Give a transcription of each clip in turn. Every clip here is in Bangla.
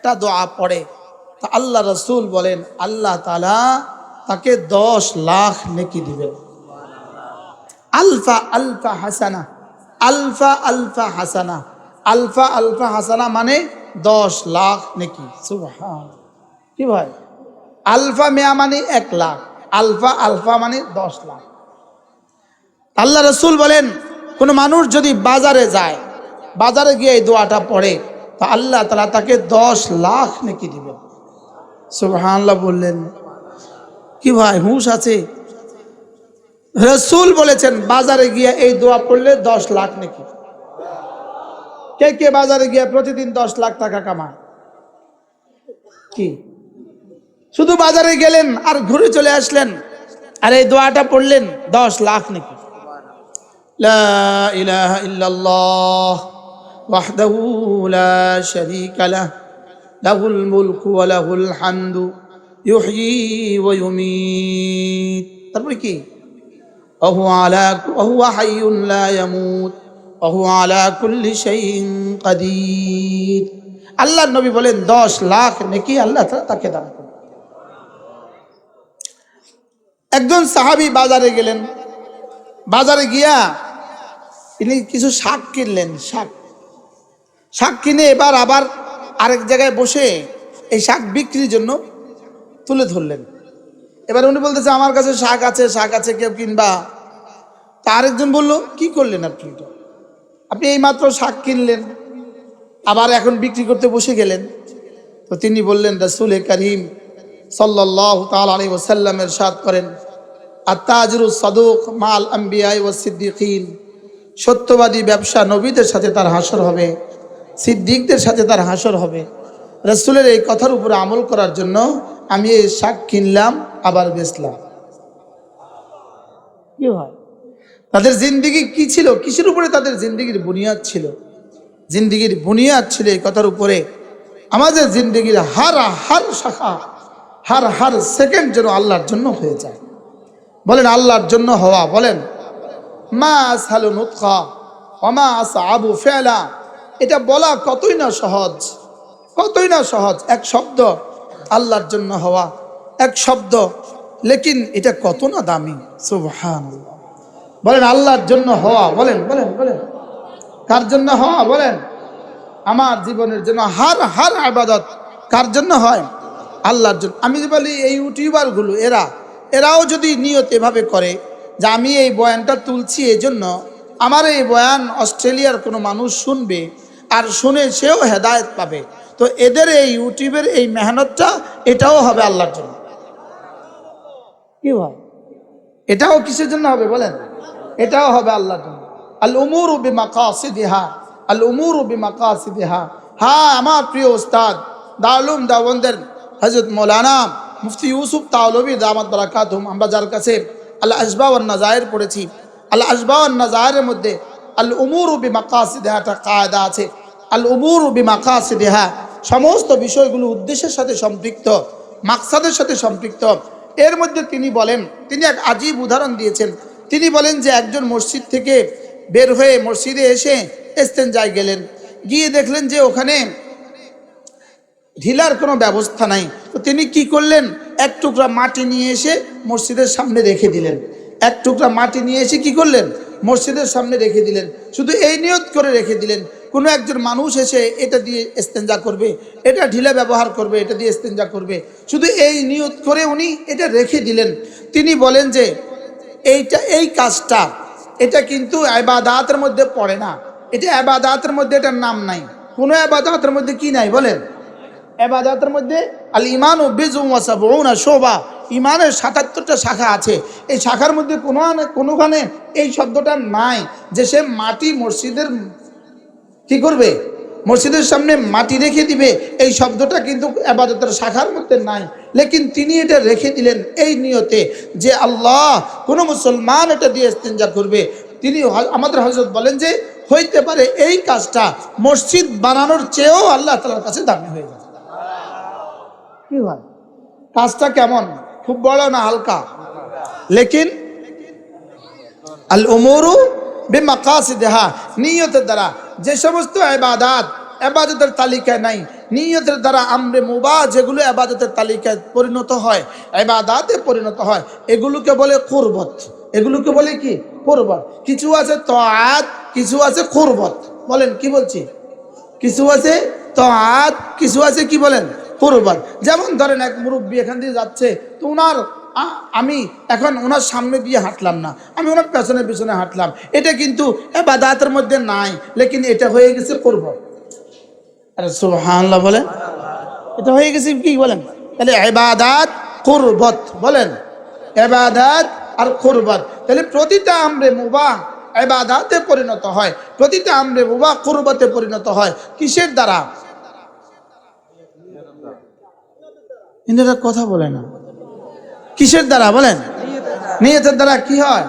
একটা দোয়া পড়ে। তা আল্লাহ রসুল বলেন, আল্লাহ তালা তাকে দশ লাখ নেকি দিবেন। আলফা আলফা হাসানা, আলফা আলফা হাসানা, আলফা আলফা হাসানা মানে দশ লাখ নেকি। কি ভাই? আলফা মেয়া মানে এক লাখ, আলফা আলফা মানে দশ লাখ। আল্লাহ রসুল বলেন, কোনো মানুষ যদি বাজারে যায়, বাজারে গিয়ে এই দোয়াটা পড়ে তা আল্লাহ তালা তাকে দশ লাখ নাকি দিবেন সুবাহ বললেন, কি ভাই, হুঁশ আছে? রসুল বলেছেন, বাজারে গিয়ে এই দোয়া পড়লে দশ লাখ নাকি। কে কে বাজারে গিয়ে প্রতিদিন দশ লাখ টাকা কামায়? কি? শুধু বাজারে গেলেন আর ঘুরে চলে আসলেন আর এই দোয়াটা পড়লেন দশ লাখ নাকি। লা ইলাহা ইল্লাল্লাহ। وحده لا شريك له له الملك وله الحمد يحيي ويميت তারপরে কি وهو على وهو حي لا يموت وهو على كل شيء قدير আল্লাহ নবী বলেন দশ লাখ নাকি আল্লাহ তাআলা তাকে দান করেন একজন সাহাবী বাজারে গেলেন বাজারে গিয়া তিনি কিছু শাক কিনলেন শাক শাক কিনে এবার আবার আরেক জায়গায় বসে এই শাক বিক্রির জন্য তুলে ধরলেন। এবার উনি বলতেছে, আমার কাছে শাক আছে শাক আছে, কেউ কিনবা। তা আরেকজন বলল, কি করলেন আপনি এটা? আপনি এইমাত্র শাক কিনলেন, আবার এখন বিক্রি করতে বসে গেলেন। তো তিনি বললেন, রসুল করিম সাল্লাহ তাল আলী ওসাল্লামের সাদ করেন আত্মাজরু সদুক মাল আম্বিয়াই ও সিদ্দিকিন, সত্যবাদী ব্যবসা নবীদের সাথে তার হাসর হবে। সিদ্দিকদের সাথে তার হাসর হবে। রসুলের এই কথার উপরে আমল করার জন্য আমি এই শাক কিনলাম, আবার বেচলাম। কি হয়? তাদের জিন্দিগি কি ছিল? কিসের উপরে তাদের জিন্দিগির বুনিয়াদ ছিল? জিন্দিগির বুনিয়াদ ছিল এই কথার উপরে, আমাদের জিন্দিগির হার হার শাখা, হার হার সেকেন্ড যেন আল্লাহর জন্য হয়ে যায়। বলেন, আল্লাহর জন্য হওয়া, বলেন, মা সালু নুৎখা অমা আসা আবু ফেলা এটা বলা কতই না সহজ, কতই না সহজ, এক শব্দ আল্লাহর জন্য হওয়া, এক শব্দ। লেকিন এটা কত না দামি সুবহান বলেন, আল্লাহর জন্য হওয়া, বলেন বলেন বলেন। কার জন্য হওয়া, বলেন। আমার জীবনের জন্য হার হার আবাদত কার জন্য হয়? আল্লাহর জন্য। আমি যে বলি, এই ইউটিউবারগুলো, এরা, এরাও যদি নিয়ত এভাবে করে যে আমি এই বয়ানটা তুলছি এই জন্য আমার এই বয়ান অস্ট্রেলিয়ার কোনো মানুষ শুনবে আর শুনে সেও হেদায়েত পাবে। তো এদের এই ইউটিউবের এই মেহনতটা, এটাও হবে আল্লাহর জন্য। কি হয় এটাও কিসের জন্য হবে বলেন? এটাও হবে আল্লাহর জন্য। আল উমুর বি মাকাসিদিহা আল উমুর বি মাকাসিদিহা হ্যাঁ আমার প্রিয় উস্তাদ দারুম দাওবন্দের হজরত মৌলানা মুফতি ইউসুফ তাওলবী দামাত বারাকাতুম আমরা যার কাছে আল্লাহ আসবা নাজায়ের পড়েছি। আল্লাহ আসবা নাজায়ের মধ্যে আল উমুর বি মাকাসিদিহাটা কায়দা আছে। আল বি মাকাসিদিহা সমস্ত বিষয়গুলো উদ্দেশ্যের সাথে সম্পৃক্ত, মাকসাদের সাথে সম্পৃক্ত। এর মধ্যে তিনি বলেন, তিনি এক আজীব উদাহরণ দিয়েছেন। তিনি বলেন যে একজন মসজিদ থেকে বের হয়ে মসজিদে এসে এস্তেঞ্জায় গেলেন। গিয়ে দেখলেন যে ওখানে ঢিলার কোনো ব্যবস্থা নাই। তো তিনি কি করলেন? এক টুকরা মাটি নিয়ে এসে মসজিদের সামনে রেখে দিলেন। এক টুকরা মাটি নিয়ে এসে কি করলেন? মসজিদের সামনে রেখে দিলেন। শুধু এই নিয়ত করে রেখে দিলেন কোনো একজন মানুষ এসে এটা দিয়ে এস্তেঞ্জা করবে, এটা ঢিলা ব্যবহার করবে, এটা দিয়ে এস্তেঞ্জা করবে। শুধু এই নিয়ত করে উনি এটা রেখে দিলেন। তিনি বলেন যে, এইটা, এই কাজটা, এটা কিন্তু আবাদাতের মধ্যে পড়ে না। এটা আবাদাতের মধ্যে এটার নাম নাই। কোনো আবাদাতের মধ্যে কি নাই বলেন? এবাদাতের মধ্যে আল ইমান ও বেজুমা শোভা ইমানের সাতাত্তরটা শাখা আছে। এই শাখার মধ্যে কোনো কোনোখানে এই শব্দটা নাই যে সে মাটি মসজিদের কি করবে? মসজিদের সামনে মাটি রেখে দিবে, এই শব্দটা কিন্তু আবাদতের শাখার মধ্যে নাই। লেকিন তিনি এটা রেখে দিলেন এই নিয়তে যে আল্লাহ কোনো মুসলমান এটা দিয়ে ইস্তেঞ্জা করবে। তিনি আমাদের হজরত বলেন যে, হইতে পারে এই কাজটা মসজিদ বানানোর চেয়েও আল্লাহ তালার কাছে দামি হয়ে যাবে। কি হয় কাজটা কেমন? খুব বড় না হালকা? লেকিন আল উমরু বেমাকাসিদেহা, নিয়তের দ্বারা। যে সমস্ত এবাদাত এবাদতের তালিকায় নাই, নিয়তের দ্বারা আমরে মুবা যেগুলো আবাদতের তালিকায় পরিণত হয় এবাদাতে পরিণত হয়, এগুলোকে বলে কুরবত। এগুলোকে বলে কি? কুরবত। কিছু আছে তাআত, কিছু আছে কুরবত। বলেন, কি বলছি? কিছু আছে তাআত, কিছু আছে কি বলেন? কুরবান যেমন ধরেন এক মুরব্বী এখান দিয়ে যাচ্ছে, তো ওনার আমি এখন ওনার সামনে দিয়ে হাঁটলাম না। আমি ওনার পেছনে পেছনে হাঁটলাম। এটা কিন্তু বাদাতের মধ্যে নাই, লেকিন এটা হয়ে গেছে করব। আরে সুবহানাল্লাহ বলেন। এটা হয়ে গেছে কি বলেন? তাহলে এবাদাত কুরবত বলেন। এবাদাত আর কুরবত। তাহলে প্রতিটা আমরে মুবাহ এবাদাতে পরিণত হয়। প্রতিটা আমরে মুবাহ কুরবতে পরিণত হয়। কিসের দ্বারা? ইন্দ্রা কথা বলে না। কিসের দ্বারা বলেন? নিয়তের দ্বারা কি হয়?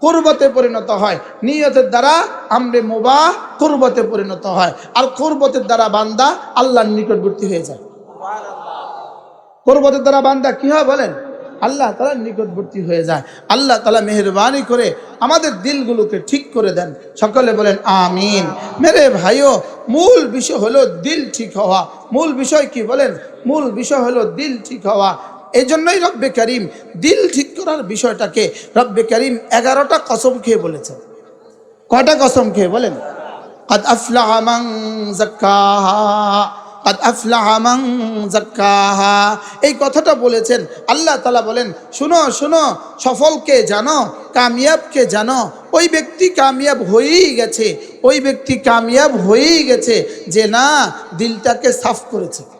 কুরবতে পরিণত হয়। নিয়তের দ্বারা আমরে মুবাহ কুরবতে পরিণত হয়। আর কুরবতের দ্বারা বান্দা আল্লাহর নিকটবর্তী হয়ে যায়। কুরবতের দ্বারা বান্দা কি হয় বলেন? আল্লাহ তালা নিকটবর্তী হয়ে যায়। আল্লাহ তালা মেহরবানি করে আমাদের দিলগুলোকে ঠিক করে দেন। সকলে বলেন, আমিন। মেরে ভাইও, মূল বিষয় হলো দিল ঠিক হওয়া। মূল বিষয় কি বলেন? মূল বিষয় হলো দিল ঠিক হওয়া। এই জন্যই রব্বে করিম দিল ঠিক করার বিষয়টাকে রব্বে করিম এগারোটা কসম খেয়ে বলেছেন। কটা কসম খেয়ে বলেন? আদ আফলাহামাং কাদ আফলাহামাং জাক্কাহা এই কথাটা বলেছেন। আল্লাহ তালা বলেন, শুনো শুনো, সফলকে জানো, কামিয়াবকে জানো। ওই ব্যক্তি কামিয়াব হয়েই গেছে, ওই ব্যক্তি কামিয়াব হয়েই গেছে যে না, দিলটাকে সাফ করেছে।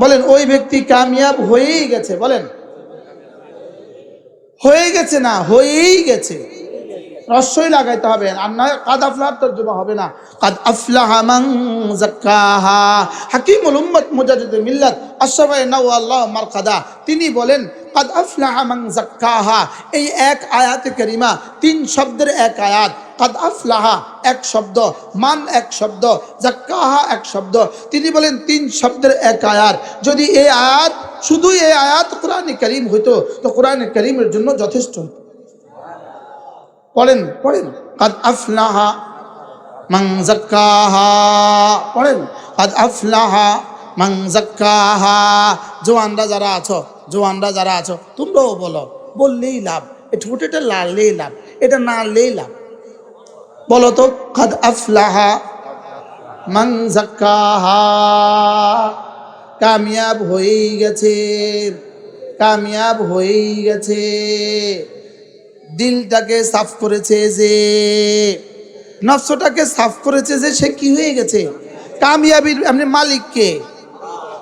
বলেন ওই ব্যক্তি কামিয়াব হয়েই গেছে বলেন। হয়ে গেছে না হয়েই গেছে। রস্যই লাগাইতে হবে। আর নয় কাদ আফলাহ তর্জমা হবে না। কাদ আফলাহ মান জাক্কাহা হাকিমুল উম্মত মুজাদ্দিদ মিল্লাত আশরাফে নাও আল্লাহ মারকাদা তিনি বলেন, কাদ আফলাহ মান জাক্কাহা এই এক আয়াতে কারিমা, তিন শব্দের এক আয়াত। কাদ আফলাহা এক শব্দ, মান এক শব্দ জাক্কাহা এক শব্দ। তিনি বলেন, তিন শব্দের এক আয়াত। যদি এই আয়াত শুধু এই আয়াত কোরআন করিম হইতো, তো কোরআন করিমের জন্য যথেষ্ট হতো পড়েন? পড়েন। কাদ আফলাহা মান জাক্কাহা পড়েন? কাদ আফলাহা মান জাক্কাহা জোয়ানরা যারা আছো জোয়ানরা যারা আছো তোমরাও বলো বললেই লাভ। এ ঠোঁটেটা লাড়লেই লাভ এটা নাড়লেই লাভ। বলো তো কাদ আফলাহা মান জাক্কাহা কামিয়াব হয়েই গেছে কামিয়াব হয়েই গেছে। দিলটাকে সাফ করেছে যে, নফসটাকে সাফ করেছে যে সে কি হয়ে গেছে? কামিয়াবির আপনি মালিককে,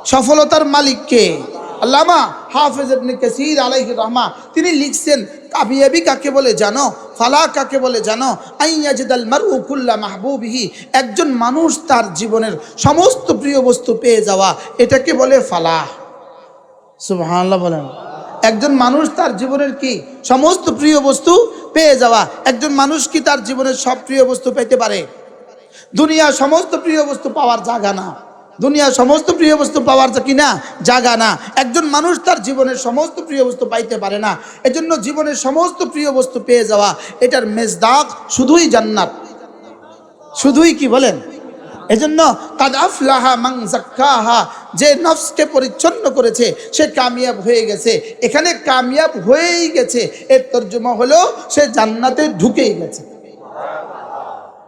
সফলতার মালিককে, আল্লামা হাফেজ কাসির আলাইহি রহমা তিনি লিখছেন, কামিয়াবি কাকে বলে জানো? ফালা কাকে বলে জানো? আইয়াজিদাল মারউ কুল্লা মাহবুবিহি, একজন মানুষ তার জীবনের সমস্ত প্রিয় বস্তু পেয়ে যাওয়া, এটাকে বলে ফালাহ। সুবহানাল্লাহ বলেন। একজন মানুষ তার জীবনের কি সমস্ত প্রিয় বস্তু পেয়ে যাওয়া? একজন মানুষ কি তার জীবনের সব প্রিয় বস্তু পেতে পারে? দুনিয়া সমস্ত প্রিয় বস্তু পাওয়ার জায়গা না। দুনিয়া সমস্ত প্রিয় বস্তু পাওয়ার কি না? জায়গা না। একজন মানুষ তার জীবনের সমস্ত প্রিয় বস্তু পাইতে পারে না। এজন্য জীবনের সমস্ত প্রিয় বস্তু পেয়ে যাওয়া, এটার মেজদাক শুধুই জান্নাত। শুধুই কি বলেন? এজন্য কাদ আফলাহা মাং জাক্কাহা যে নফসকে পরিচ্ছন্ন করেছে, সে কামিয়াব হয়ে গেছে। এখানে কামিয়াব হয়েই গেছে। এর তর্জমা হলো, সে জান্নাতে ঢুকেই গেছে।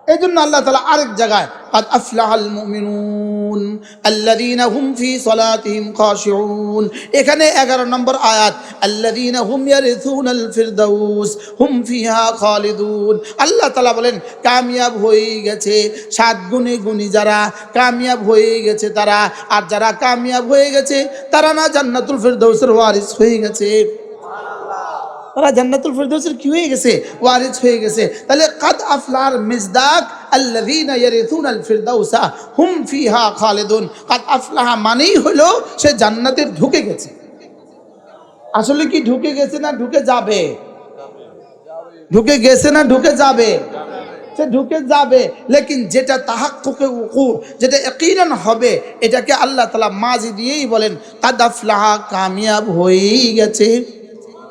এই জন্য আল্লাহ তালা আরেক জায়গায় قد أفلح المؤمنون الذين هم في صلاتهم خاشعون এখানে 11 নম্বর আয়াত الذين هم يرثون الفردوس هم فيها خالدون আল্লাহ তাআলা বলেন কামিয়াব হয়ে গেছে সাত গুণে গুণী যারা কামিয়াব হয়ে গেছে তারা আর যারা কামিয়াব হয়ে গেছে তারা না জান্নাতুল ফিরদৌসের ওয়ারিস হয়ে গেছে তারা জান্নাতুল ফিরদৌসের কি হয়ে গেছে? ওয়ারিস হয়ে গেছে। তাহলে কাদ আফলার মিজদাক আল্লাযীনা ইয়ারিথুনাল ফিরদাউসা হুম ফিহা খালিদুন। কাদ আফলাহা মানেই হলো সে জান্নাতে ঢুকে গেছে। আসলে কি ঢুকে গেছে না ঢুকে যাবে? ঢুকে গেছে না ঢুকে যাবে? সে ঢুকে যাবে, লেকিন যেটা তাহাক্কুকে উকু যেটা ইয়াকিনান হবে, এটাকে আল্লাহ তাআলা মাজি দিয়েই বলেন, কাদ আফলাহা কামিয়াব হয়েই গেছে।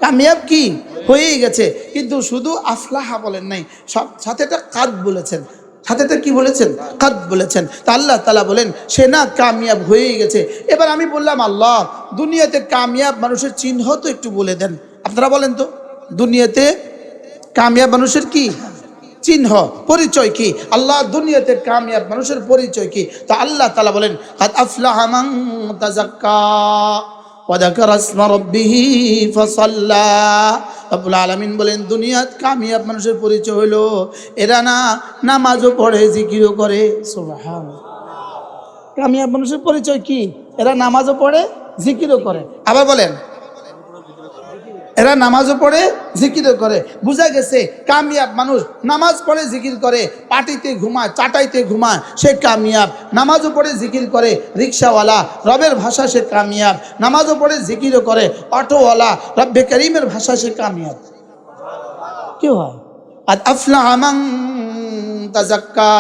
কামিয়াব কি? হয়েই গেছে। কিন্তু শুধু আফলাহা বলেন নাই, সব সাথে একটা কাদ বলেছেন। হাতেতে কি বলেছেন? কাদ বলেছেন। তা আল্লাহ তালা বলেন, সে না কামিয়াব হয়েই গেছে। এবার আমি বললাম, আল্লাহ, দুনিয়াতে কামিয়াব মানুষের চিহ্ন তো একটু বলে দেন। আপনারা বলেন তো, দুনিয়াতে কামিয়াব মানুষের কি? চিহ্ন, পরিচয় কি? আল্লাহ, দুনিয়াতে কামিয়াব মানুষের পরিচয় কি? তা আল্লাহ তালা বলেন, কাদ আফলাহা মান اسم ربه فصلى রব্বুল আলামিন বলেন, দুনিয়াত কামিয়াব মানুষের পরিচয় হলো এরা না নামাজও পড়ে, জিকিরও করে। কামিয়াব মানুষের পরিচয় কি? এরা নামাজও পড়ে, জিকিরও করে। আবার বলেন এরা নামাজও পড়ে, জিকিরও করে। বোঝা গেছে, কামিয়াব মানুষ নামাজ পড়ে, জিকির করে পাটিতে ঘুমায়, চাটাইতে ঘুমায়, সে কামিয়াব। নামাজও পড়ে, জিকির করে, রিক্সাওয়ালা, রবের ভাষা সে কামিয়াব। নামাজও পড়ে, জিকিরও করে, অটোওয়ালা, রব্বে করিমের ভাষা সে কামিয়াব। কি হয়? আর আফলা আমান তাজাক্কা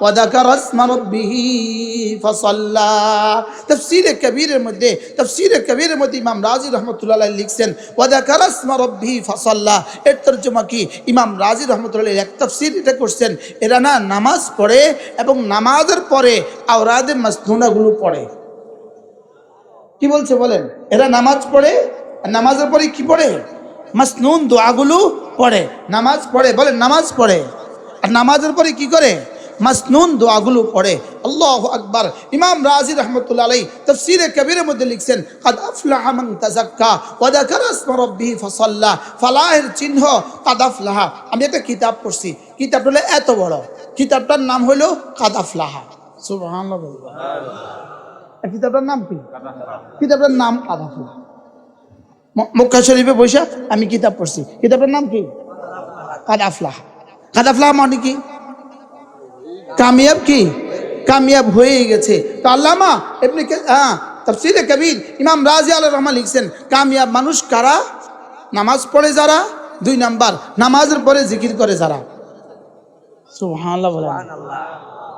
ওয়াদাকার আসমা রব্বিহি ফাসাল্লা তাফসীরে কবীরের মধ্যে তাফসীরে কবীরের মধ্যে ইমাম রাজি রহমতুল্লাহ লিখছেন ওয়াদাকার আসমা রব্বিহি ফাসাল্লা এর তর্জমা ইমাম রাজি রহমতুল্লাহ এক তাফসীর এটা করছেন। এরা না নামাজ পড়ে এবং নামাজের পরে আওরাদে মাসনুনাগুলো পড়ে। কি বলছে বলেন? এরা নামাজ পড়ে নামাজের পরে কি পড়ে? মাসনুন দোয়াগুলো পড়ে, নামাজ পড়ে বলে নামাজ পড়ে। আর নামাজের পরে কি করে? মাসনুন দোয়াগুলো পড়ে। আল্লাহ আকবার। ইমাম রাজি রহমতুল্লাহ আলাই তফসিরে কবিরের মধ্যে লিখছেন, কাদ আফলাহা মান তাজাক্কা ওয়া যাকারা রাব্বিহি ফালাহের চিহ্ন, কাদ আফলাহা। আমি একটা কিতাব পড়ছি। কিতাবটা হলো এত বড়। কিতাবটার নাম হলো কাদ আফলাহা। সুবহানাল্লাহ। কিতাবটার নাম কি? কিতাবটার নাম কাদাফুলা মক্কা শরীফে বৈশা আমি কিতাব পড়ছি। কিতাবের নাম কি? কাদাফলাহ কাদাফলাহ মানে কি? কামিয়াব কি? কামিয়াব হয়ে গেছে। তো আল্লামা এমনি হ্যাঁ তফসিরে কবির ইমাম রাজি আল রহমান লিখছেন, কামিয়াব মানুষ কারা? নামাজ পড়ে যারা? দুই নাম্বার, নামাজের পরে জিকির করে যারা।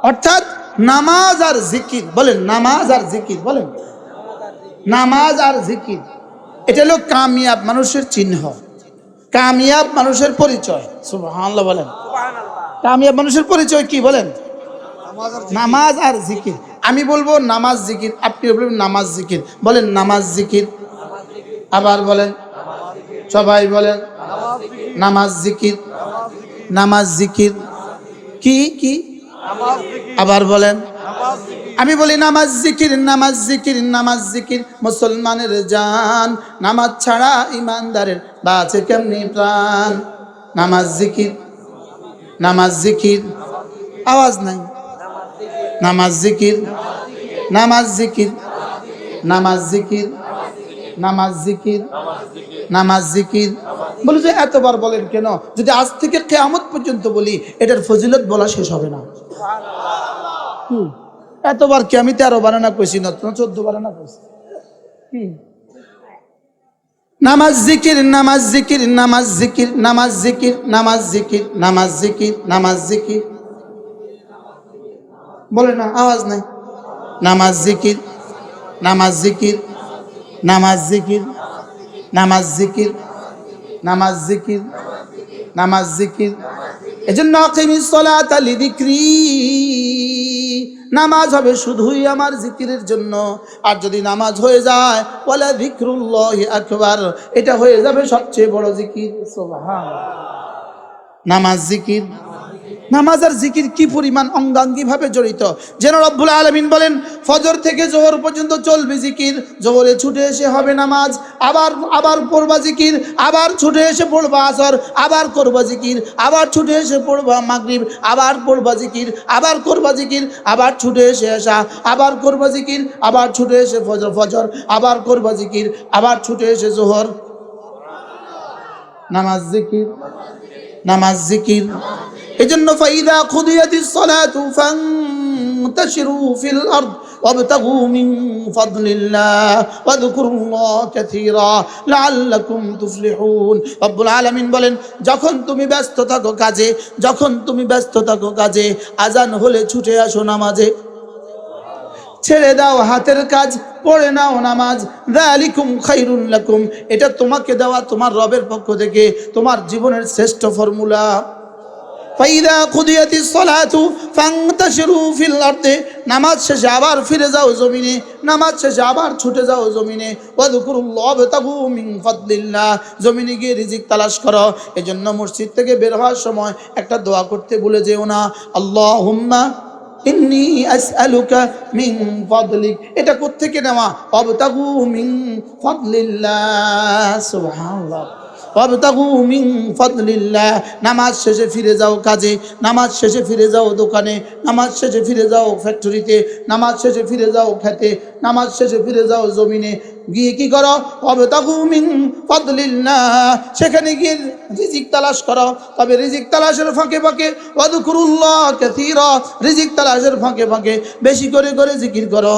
অর্থাৎ নামাজ আর জিকির, বলেন, নামাজ আর জিকির, বলেন। নামাজ আর জিকির। এটা হলো কামিয়াব মানুষের চিহ্ন। কামিয়াব মানুষের পরিচয়। সুবহানাল্লাহ বলেন। কামিয়াব মানুষের পরিচয় কি বলেন? নামাজ আর জিকির। আমি বলব নামাজ জিকির। আপনি বলবেন নামাজ জিকির। বলেন নামাজ জিকির। আবার বলেন। সবাই বলেন। নামাজ জিকির। নামাজ জিকির। কি কি? আবার বলেন। আমি বলি নামাজ জিকির নামাজ জিকির নামাজ জিকির মুসলমানের জান। নামাজ ছাড়া ইমানদারের বাঁচে কেমনি প্রাণ? নামাজ জিকির নামাজ জিকির। আওয়াজ নাই। নামাজ জিকির নামাজ জিকির। নামাজ জিকির নামাজ জিকির নামাজ জিকির। বলে যে এতবার বলেন কেন? যদি আজ থেকে কেয়ামত পর্যন্ত বলি এটার ফজিলত বলা শেষ হবে না। হুম। এতবার কি আমি তেরো বানানা কইছি না চোদ্দ বানানা কইছি নামাজ জিকির নামাজ জিকির নামাজ জিকির নামাজ জিকির নামাজ জিকির নামাজ জিকির নামাজ জিকির বলে না আওয়াজ নাই নামাজ জিকির নামাজ জিকির নামাজ জিকির নামাজ জিকির নামাজ জিকির নামাজ জিকির এজন্য আকিমিস সালাতা লিযিকরি নামাজ হবে শুধুই আমার জিকিরের জন্য। আর যদি নামাজ হয়ে যায় বলে যিকরুল্লাহি আকবার, এটা হয়ে যাবে সবচেয়ে বড় জিকির। নামাজ জিকির। নামাজ আর জিকির কি পরিমাণ অঙ্গাঙ্গি ভাবে জড়িত? যেন রব্বুল আলমিন বলেন, ফজর থেকে জোহর পর্যন্ত চলবে জিকির। জোহরে ছুটে এসে হবে নামাজ, আবার আবার পড়বা জিকির, আবার ছুটে এসে পড়বা আসর, আবার করবা জিকির, আবার ছুটে এসে পড়বা মাগরিব, আবার পড়বা জিকির, আবার করবা জিকির, আবার ছুটে এসে আসা আবার করবা জিকির, আবার ছুটে এসে ফজর ফজর, আবার করবা জিকির, আবার ছুটে এসে জোহর। নামাজ জিকির নামাজ জিকির। এজন্য ফাইদা খুদিয়াতিস সালাতু ফান্তাশিরু ফিল আরদ وابتغوا من فضل الله واذكروا الله كثيرا لعلكم تفلحون رب العالمين বলেন যখন তুমি ব্যস্ত থাকো কাজে যখন তুমি ব্যস্ত থাকো কাজে আজান হলে ছুটে আসো নামাজে ছেড়ে দাও হাতের কাজ পড়ে নাও নামাজ যালিকুম খাইরুন লাকুম এটা তোমাকে দেওয়া তোমার রবের পক্ষ থেকে তোমার জীবনের শ্রেষ্ঠ ফর্মুলা ফাইদা কুদিয়াতিস সালাতু ফান্তাশিরু ফিল আরদি, নামাজ শেষে আবার ফিরে যাও জমিনে, নামাজ শেষে আবার ছুটে যাও জমিনে, ওয়াযকুরুল্লাহ ওয়াবতাগু মিন ফাদলিল্লাহ, জমিনে গিয়ে রিজিক তালাশ করো। এজন্য মসজিদ থেকে বের হওয়ার সময় একটা দোয়া করতে ভুলে যেও না, আল্লাহুম্মা ইন্নি আসআলুকা মিন ফাদলিক। এটা কোত্থেকে নেওয়া? ওয়াবতাগু মিন ফাদলিল্লাহ, সুবহানাল্লাহ। ফাদলিল্লাহ নামাজ শেষে ফিরে যাও কাজে নামাজ শেষে ফিরে যাও দোকানে নামাজ শেষে ফিরে যাও ফ্যাক্টরিতে নামাজ শেষে ফিরে যাও খেতে নামাজ শেষে ফিরে যাও জমিনে। গিয়ে কি করো? ওয়াবতাগু মিন ফাদলিল্লাহ সেখানে গিয়ে রিজিক তালাশ করো। তবে রিজিক তালাশের ফাঁকে ফাঁকে ওয়াদকুরুল্লাহ কাসীরা রিজিক তালাশের ফাঁকে ফাঁকে বেশি করে করে জিকির করো।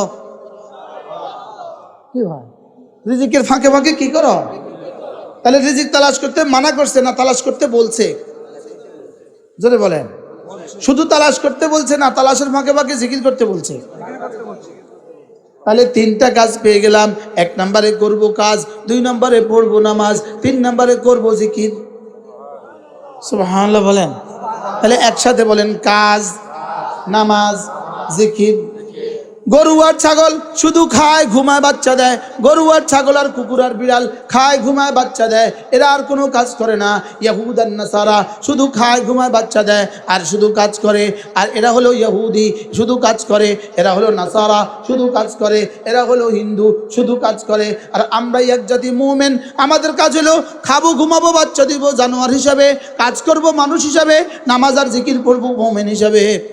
কি হয়? রিজিকের ফাঁকে ফাঁকে কি করো? তাহলে রিজিক তালাশ করতে মানা করছে না তালাশ করতে বলছে? জোরে বলেন। শুধু তালাশ করতে বলছে না, তালাশের ফাঁকে ফাঁকে জিকির করতে বলছে। তাহলে তিনটা কাজ পেয়ে গেলাম। এক নম্বরে করব কাজ, দুই নম্বরে পড়ব নামাজ, তিন নম্বরে করব জিকির। সুবহানাল্লাহ বলেন। তাহলে একসাথে বলেন কাজ, নামাজ, জিকির। গরু আর ছাগল শুধু খায়, ঘুমায়, বাচ্চা দেয়। গরু আর ছাগল আর কুকুর আর বিড়াল খায়, ঘুমায়, বাচ্চা দেয়। এরা আর কোনো কাজ করে না। ইয়াহুদ আর নাসারা শুধু খায়, ঘুমায়, বাচ্চা দেয়। আর শুধু কাজ করে। আর এরা হলো ইয়াহুদি, শুধু কাজ করে। এরা হলো নাসারা, শুধু কাজ করে। এরা হলো হিন্দু, শুধু কাজ করে। আর আমরাই এক জাতি মুমেন। আমাদের কাজ হলো খাব, ঘুমাবো, বাচ্চা দিব জানোয়ার হিসাবে। কাজ করব মানুষ হিসাবে। নামাজ আর জিকির পড়ব মোমেন হিসাবে।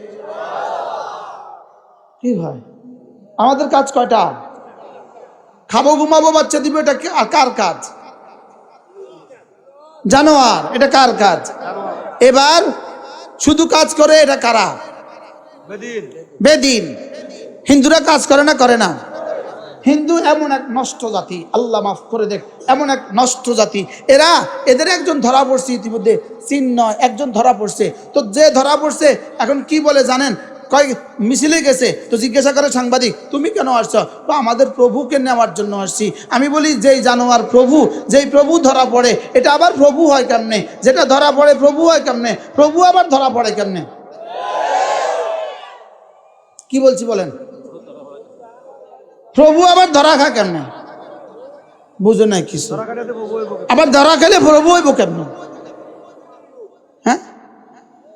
কি ভাই? আমাদের কাজ কয়টা? খাব ঘুমাবো বাচ্চা দিব এটা কার কাজ? জানোয়ার এটা কার কাজ? এবার শুধু কাজ করে এটা কারা? বেদিন। হিন্দুরা কাজ করে না করে না? হিন্দু এমন এক নষ্ট জাতি আল্লাহ মাফ করে দেখ এমন এক নষ্ট জাতি। এরা এদের একজন ধরা পড়ছে ইতিমধ্যে চিহ্ন একজন ধরা পড়ছে। তো যে ধরা পড়ছে এখন কি বলে জানেন? কয় মিছিলে গেছে, তো জিজ্ঞাসা করে সাংবাদিক, তুমি কেন আসছো? তো আমাদের প্রভুকে নেওয়ার জন্য আসছি। আমি বলি, যেই জানোয়ার প্রভু, যেই প্রভু ধরা পড়ে, এটা আবার প্রভু হয় কেমনে? যেটা ধরা পড়ে প্রভু হয় কেমনে? প্রভু আবার ধরা পড়ে কেমনে? কি বলছি বলেন? প্রভু আবার ধরা খা কেমনে? বুঝো নাই কিছু। আবার ধরা খেলে প্রভু হইব কেমন? হ্যাঁ?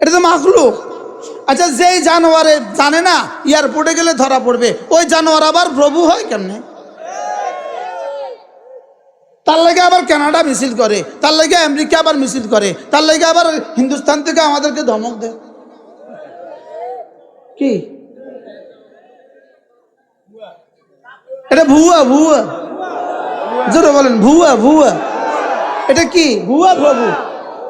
এটা তো মাখলু আচ্ছা যেই জানোয়ারে জানে না এয়ারপোর্টে গেলে ধরা পড়বে। ওই জানোয়ার আবার প্রভু হয় কেমনে? তার লাগে আবার কানাডা মিছিল করে, তার লাগে আমেরিকা আবার মিছিল করে, তার লাগে আবার হিন্দুস্তান থেকে আমাদেরকে ধমক দেয়। কি? এটা ভুয়া ভুয়া। জোরে বলেন, ভুয়া ভুয়া। এটা কি? ভুয়া প্রভু।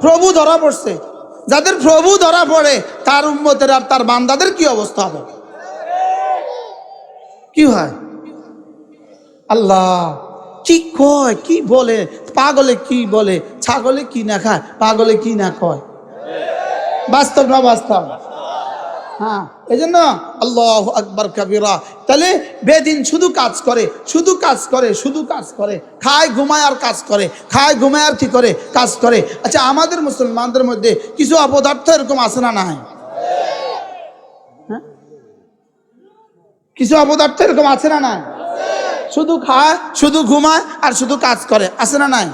প্রভু ধরা পড়ছে। যাদের প্রভু ধরা পড়ে, তার উন্মতের আর তার বান্দাদের কি অবস্থা হবে? কি হয়? আল্লাহ, কি কয়, কি বলে, পাগলে কি বলে, ছাগলে কি না খায়, পাগলে কি না কয়? বাস্তব না বাস্তব? হ্যাঁ। এই জন্য আল্লাহ আকবর কবিরা। তাহলে বেদিন শুধু কাজ করে, শুধু কাজ করে, শুধু কাজ করে, খায় ঘুমায় আর কাজ করে, খায় ঘুমায় আর কি করে? কাজ করে। আচ্ছা আমাদের মুসলমানদের মধ্যে কিছু অপদার্থ এরকম আছে না নাই? হ্যাঁ? কিছু অপদার্থ এরকম আছে না নাই? শুধু খায়, শুধু ঘুমায় আর শুধু কাজ করে, আছে না নাই?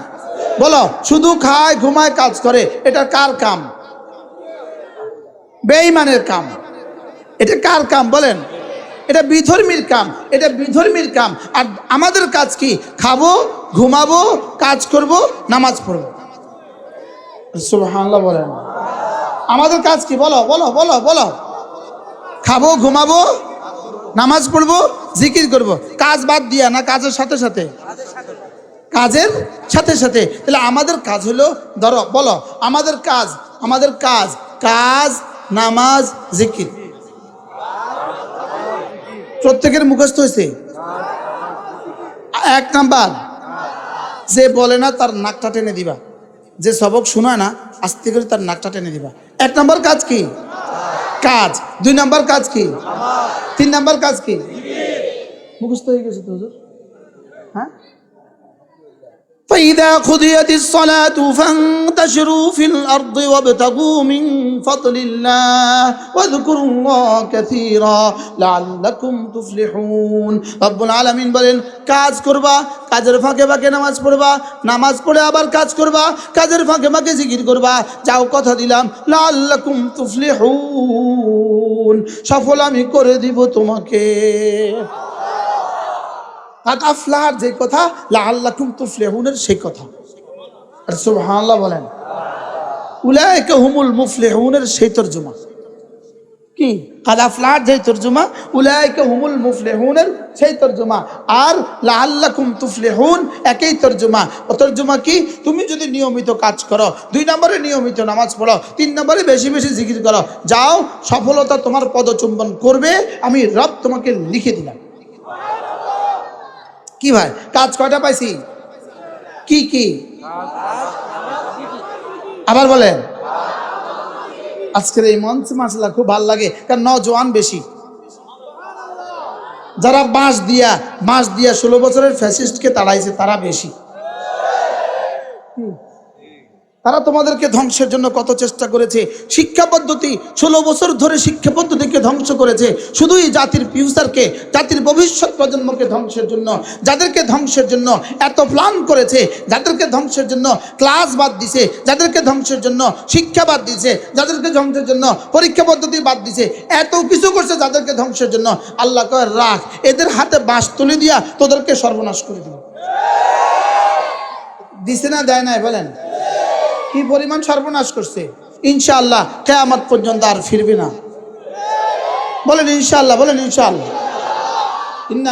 বলো, শুধু খায়, ঘুমায়, কাজ করে, এটা কার কাম? বেঈমানের কাম। এটা কার কাম বলেন? এটা বিধর্মীর কাম, এটা বিধর্মীর কাম। আর আমাদের কাজ কি? খাব, ঘুমাবো, কাজ করব, নামাজ পড়ব। সুবহানাল্লাহ বলেন। আমাদের কাজ কি? বলো বলো বলো বলো। খাব, ঘুমাবো, নামাজ পড়ব, জিকির করব। কাজ বাদ দিয়া না কাজের সাথে সাথে? কাজের সাথে সাথে। তাহলে আমাদের কাজ হলো, ধরো, বলো, আমাদের কাজ আমাদের কাজ কাজ, নামাজ, জিকির। প্রত্যেকের মুখস্থ হয়েছে? এক নাম্বার, যে বলে না তার নাকটা টেনে দিবা। যে সবক শোনায় না, আস্তে করে তার নাকটা টেনে দিবা। এক নাম্বার কাজ কি? কাজ। দুই নাম্বার কাজ কি? তিন নাম্বার কাজ কি? মুখস্থ হয়ে গেছে তো হ্যাঁ? فإذا قضيت الصلاة فانتشروا في الأرض وابتغوا من فضل الله واذكروا الله كثيرا لعلكم تفلحون رب العالمين বলেন কাজ করবা কাজের ফাঁকে ফাঁকে নামাজ পড়বা নামাজ পড়ে আবার কাজ করবা কাজের ফাঁকে ফাঁকে জিকির করবা যাও কথা দিলাম লাল্লাকুম তুফলিহুন সফল আমি করে দিব তোমাকে কাদ আফলার যে কথা, লাআল্লাকুম তুফলিহুনের সেই কথা। আর সুবহানাল্লাহ বলেন, উলাইকা হুমুল মুফলিহুনের সেই তরজমা। কি? কাদ আফলার যে তরজমা, উলাইকা হুমুল মুফলিহুনের সেই তরজমা। আর লাআল্লাকুম তুফলিহুন একই তরজমা। ও তরজমা কি? তুমি যদি নিয়মিত কাজ করো, দুই নম্বরে নিয়মিত নামাজ পড়ো, তিন নম্বরে বেশি বেশি জিকির করো, যাও, সফলতা তোমার পদচুম্বন করবে, আমি রব তোমাকে লিখে দিলাম। কি ভাই? কাজ কয়টা পাইছি? কি কি? আবার বলেন। আজকের এই মঞ্চ মাসলা খুব ভালো লাগে, কারণ নজওয়ান বেশি। যারা বাঁশ দিয়া বাঁশ দিয়া ষোলো বছরের ফ্যাসিস্টকে তাড়াইছে, তারা বেশি। তারা তোমাদেরকে ধ্বংসের জন্য কত চেষ্টা করেছে? শিক্ষা পদ্ধতি ষোলো বছর ধরে শিক্ষা পদ্ধতিকে ধ্বংস করেছে। শুধুই জাতির ফিউচারকে জাতির ভবিষ্যৎ প্রজন্মকে ধ্বংসের জন্য, যাদেরকে ধ্বংসের জন্য এত প্ল্যান করেছে, যাদেরকে ধ্বংসের জন্য ক্লাস বাদ দিছে, যাদেরকে ধ্বংসের জন্য শিক্ষা বাদ দিছে, যাদেরকে ধ্বংসের জন্য পরীক্ষা পদ্ধতি বাদ দিছে, এত কিছু করছে যাদেরকে ধ্বংসের জন্য। আল্লাহ কয়, রাখ, এদের হাতে বাঁশ তুলে দিয়া তোদেরকে সর্বনাশ করে দিব। দিছে না, দেয় নাই, বলেন। কি পরিমাণ সর্বনাশ করছে? ইনশাআল্লাহ কেয়ামত পর্যন্ত আর ফিরবে না। বলেন ইনশাআল্লাহ বলেন ইনশাআল্লাহ। ইন্না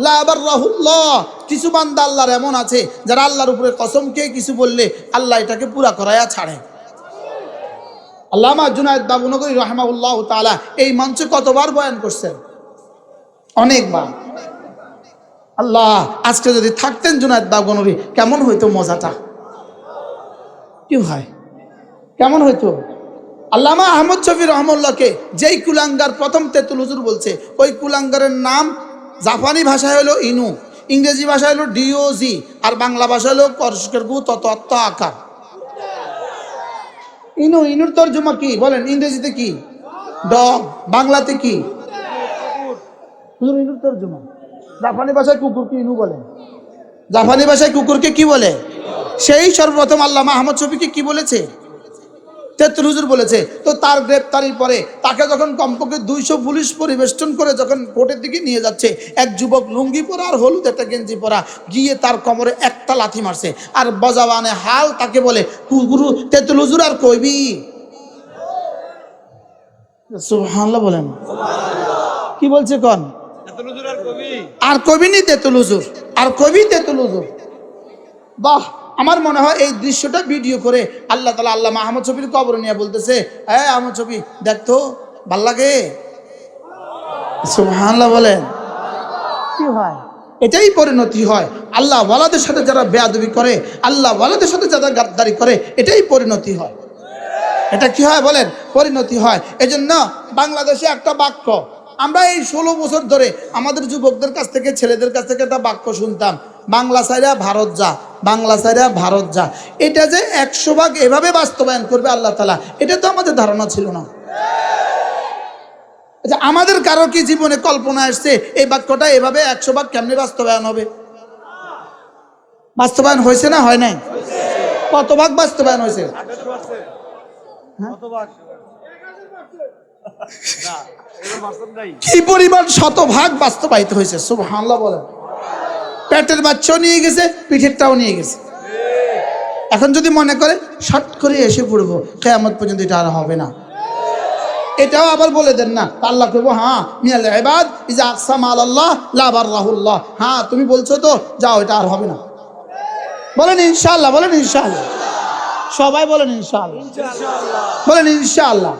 লা এমন আছে, যারা আল্লাহর উপরে কিছু বললে আল্লাহ এটাকে পুরা ছাড়ে। এই কতবার বয়ান করছেন? অনেকবার। আল্লাহ, আজকে যদি থাকতেন জুনায়দ বাবনবী, কেমন হইতো মজাটা? কি হয়? কেমন হইতো? আল্লামা আহমদ শফি রহমুল্লাহকে যেই কুলাঙ্গার প্রথম তেতুল হুজুর বলছে, ওই কুলাঙ্গারের নাম জাপানি ভাষায় হলো ইনু, ইংরেজি ভাষায় হলো ডিওজি, আর বাংলা ভাষা হলো করস্কের গু তত আকার। ইনু, ইনুর তর্জমা কি? বলেন, ইংরেজিতে কি? ডগ, বাংলাতে কি? হুজুর, ইনুর তর্জমা। জাপানি ভাষায় কুকুরকে ইনু বলে। জাপানি ভাষায় কুকুরকে কি বলে? সেই সর্বপ্রথম আল্লাহ আহমদ শফিকে কি বলেছে? তেত্র হুজুর বলেছে, তো তার গ্রেপ্তারির পরে তাকে যখন কমপক্ষে দুইশো পুলিশ পরিবেষ্টন করে যখন কোর্টের দিকে নিয়ে যাচ্ছে, এক যুবক লুঙ্গি পরা আর হলুদ, একটা গেঞ্জি পরা, গিয়ে তার কোমরে একটা লাথি মারছে। আর বজাবানে হাল তাকে বলে গুরু তেতুল হুজুর আর কইবি? সুবহানাল্লাহ বলেন। কি বলছে কন? আর কবি? নি তেতুল হুজুর আর কবি তেতুল হুজুর বাহ আমার মনে হয় এই দৃশ্যটা ভিডিও করে আল্লাহ তালা আল্লাহ আহমদ ছবির কবর নিয়ে বলতেছে হ্যাঁ আহমদ ছবি দেখতো ভালো লাগে? সুবহানাল্লাহ বলেন। কি হয়? এটাই পরিণতি হয়। আল্লাহ ওয়ালাদের সাথে যারা বেয়াদবি করে আল্লাহ ওয়ালাদের সাথে যারা গাদ্দারি করে এটাই পরিণতি হয়। এটা কি হয় বলেন? পরিণতি হয়। এজন্য বাংলাদেশে একটা বাক্য আমরা এই ষোলো বছর ধরে আমাদের যুবকদের কাছ থেকে, ছেলেদের কাছ থেকে একটা বাক্য শুনতাম, বাংলা সাইরা ভারত যা, বাংলা সাইরা ভারত যা। এটা যে একশো ভাগ এভাবে বাস্তবায়ন করবে আল্লাহ তালা, এটা তো আমাদের ধারণা ছিল না। আচ্ছা আমাদের কারও কি জীবনে কল্পনা আসছে এই বাক্যটা এভাবে একশো ভাগ কেমনি বাস্তবায়ন হবে? বাস্তবায়ন হয়েছে না হয় নাই? কত ভাগ বাস্তবায়ন হয়েছে? কি পরিমাণ শতভাগ বাস্তবায়িত হয়েছে? সুবহানাল্লাহ বলেন। পেটের বাচ্চাও নিয়ে গেছে, পিঠেরটাও নিয়ে গেছে। এখন যদি মনে করে শর্ট করে এসে পড়ব, কেয়ামত পর্যন্ত এটা আর হবে না। এটাও আবার বলে দেন না, আল্লাহ করব হ্যাঁ মিয়াল এবাদ ইজা আকসাম আল্লাহ লাবার রাহুল্লাহ হ্যাঁ তুমি বলছো তো, যাও, এটা আর হবে না। বলেন ইনশাআল্লাহ, বলেন ইনশাল্লাহ সবাই বলেন ইনশাআল্লাহ। বলেন ইনশাআল্লাহ।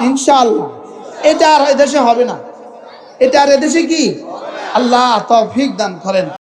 ইনশাআল্লাহ। এটা আর এদেশে হবে না। এটা আর এদেশে কি? আল্লাহ তৌফিক দান করেন।